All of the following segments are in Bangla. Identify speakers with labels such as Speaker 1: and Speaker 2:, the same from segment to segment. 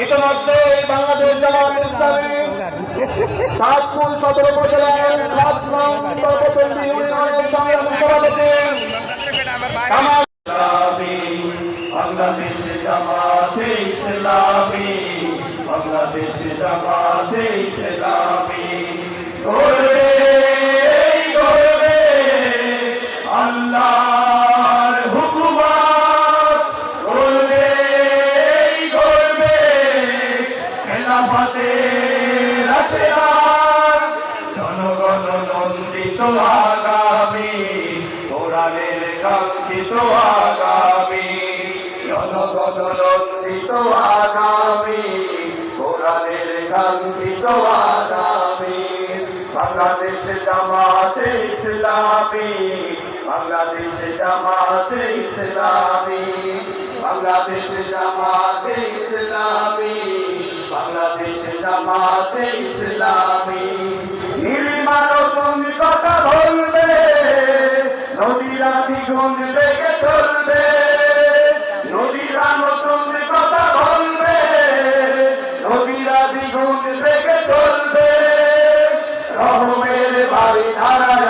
Speaker 1: ইতিমধ্যে বাংলাদেশ জামাত ইসলামী সাতপুর সদর উপজেলার সাত নং সর্বচন্ডী ইউনিয়নের সংগ্রামী
Speaker 2: খেলাফতে রাশেদার জনগণ নন্দিত আগামী, কোরআনের কাঙ্ক্ষিত আগামী। জনগণ নন্দিত আগামী, কোরআনের কাঙ্ক্ষিত আগামী। বাংলাদেশ জামাতে ইসলামী বাংলাদেশ জামাতে ইসলামী, বাংলাদেশ জামাতে ইসলামী, বাংলাদেশ জামাতে ইসলামী। নীলিমার তুমি কথা বলবে নদীরা দ্বিগুণ বেগে চলবে। নদীরা নতুন কথা বলবে নদীরা দ্বিগুণ বেগে চলবে। রহমের বাড়ি নামি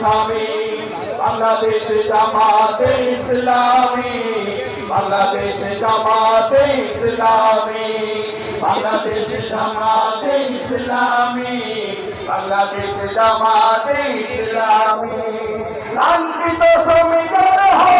Speaker 2: যাবে থামে বাংলাদেশ জামাতে ইসলামী, বাংলাদেশ জামাতে ইসলামী, বাংলাদেশ জামাতে ইসলামী, বাংলাদেশ জামাতে ইসলামী। লাঞ্ছিত শ্রমিকের হবে